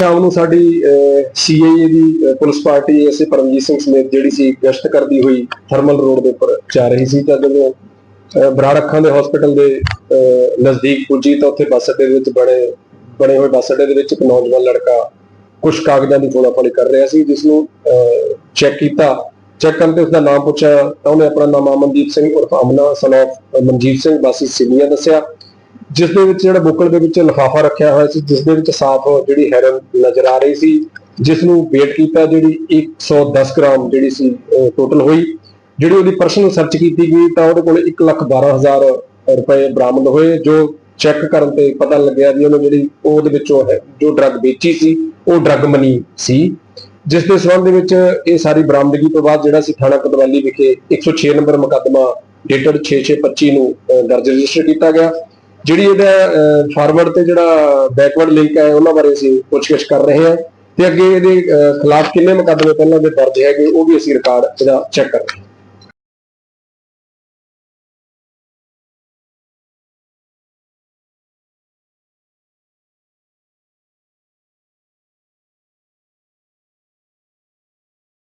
ਸ਼ਾਮ ਨੂੰ ਸਾਡੀ ਸੀਆਈਏ ਦੀ ਪੁਲਿਸ ਪਾਰਟੀ ਐਸੇ ਪਰਮਜੀਤ ਸਿੰਘ ਸਮੇਤ ਜਿਹੜੀ ਸੀ ਗਸ਼ਤ ਕਰਦੀ ਹੋਈ ਥਰਮਲ ਰੋਡ ਦੇ ਉੱਪਰ ਜਾ ਰਹੀ ਸੀ, ਤਾਂ ਜਦੋਂ ਬਰਾੜ ਅੱਖਾਂ ਦੇ ਹਸਪੀਟਲ ਦੇ ਨਜ਼ਦੀਕ ਪੁੱਜੀ, ਤਾਂ ਉੱਥੇ ਬੱਸ ਅੱਡੇ ਦੇ ਵਿੱਚ ਬਣੇ ਬਣੇ ਹੋਏ ਬੱਸ ਅੱਡੇ ਦੇ ਵਿੱਚ ਇੱਕ ਨੌਜਵਾਨ ਲੜਕਾ ਕੁਝ ਕਾਗਜ਼ਾਂ ਦੀ ਫੋਟੋਫਾਲੀ ਕਰ ਰਿਹਾ ਸੀ ਜਿਸ ਨੂੰ ਚੈੱਕ ਕੀਤਾ। ਚੈੱਕ ਕਰਨ ਤੇ ਉਸਦਾ ਨਾਮ ਪੁੱਛਿਆ, ਤਾਂ ਉਹਨੇ ਆਪਣਾ ਨਾਮ ਅਮਨਦੀਪ ਸਿੰਘ ਉਰਫ ਅਮਨਾ, son of ਮਨਜੀਤ ਸਿੰਘ ਬਾਸੀ ਸਿਵਲੀਆ ਦੱਸਿਆ। ਜਿਸ ਦੇ ਵਿੱਚ ਜਿਹੜਾ ਬੁੱਕਲ ਦੇ ਵਿੱਚ ਲਿਫਾਫਾ ਰੱਖਿਆ ਹੋਇਆ ਸੀ, ਜਿਸ ਦੇ ਵਿੱਚ ਸਾਫ਼ ਜਿਹੜੀ ਹੈਰਨ ਨਜ਼ਰ ਆ ਰਹੀ ਸੀ, ਜਿਸ ਨੂੰ ਵੇਟ ਕੀਤਾ ਜਿਹੜੀ 110 ਗ੍ਰਾਮ ਜਿਹੜੀ ਸੀ ਟੋਟਲ ਹੋਈ। ਜਿਹੜੀ ਉਹਦੀ ਪਰਸਨਲ ਸਰਚ ਕੀਤੀ ਗਈ ਤਾਂ ਉਹਦੇ ਕੋਲ 112000 ਰੁਪਏ ਬਰਾਮਦ ਹੋਏ, ਜੋ ਚੈੱਕ ਕਰਨ ਤੇ ਪਤਾ ਲੱਗਿਆ ਵੀ ਉਹਨੇ ਜਿਹੜੀ ਉਹਦੇ ਵਿੱਚੋਂ ਹੈ, ਜੋ ਡਰੱਗ ਵੇਚੀ ਸੀ, ਉਹ ਡਰੱਗ ਮਨੀ ਸੀ। ਜਿਸ ਦੇ ਸਬੰਧ ਦੇ ਵਿੱਚ ਇਹ ਸਾਰੀ ਬਰਾਮਦਗੀ ਤੋਂ ਬਾਅਦ ਜਿਹੜਾ ਸੀ ਥਾਣਾ ਕਤਵਾਲੀ ਵਿਖੇ 106 ਨੰਬਰ ਮੁਕੱਦਮਾ ਡੇਟਡ 6625 ਨੂੰ ਦਰਜ ਰਜਿਸਟਰ ਕੀਤਾ ਗਿਆ। ਜਿਹੜੀ ਇਹਦਾ ਫਾਰਵਰਡ ਤੇ ਜਿਹੜਾ ਬੈਕਵਰਡ ਲਿੰਕ ਹੈ ਉਹਨਾਂ ਬਾਰੇ ਅਸੀਂ ਪੁੱਛਗਿੱਛ ਕਰ ਰਹੇ ਹਾਂ ਤੇ ਅੱਗੇ ਇਹਦੇ ਅਹ, ਖਿਲਾਫ ਕਿੰਨੇ ਮੁਕੱਦਮੇ ਪਹਿਲਾਂ ਦੇ ਦਰਜ ਹੈਗੇ ਉਹ ਵੀ ਅਸੀਂ ਰਿਕਾਰਡ ਇਹਦਾ ਚੈੱਕ ਕਰ ਰਹੇ ਹਾਂ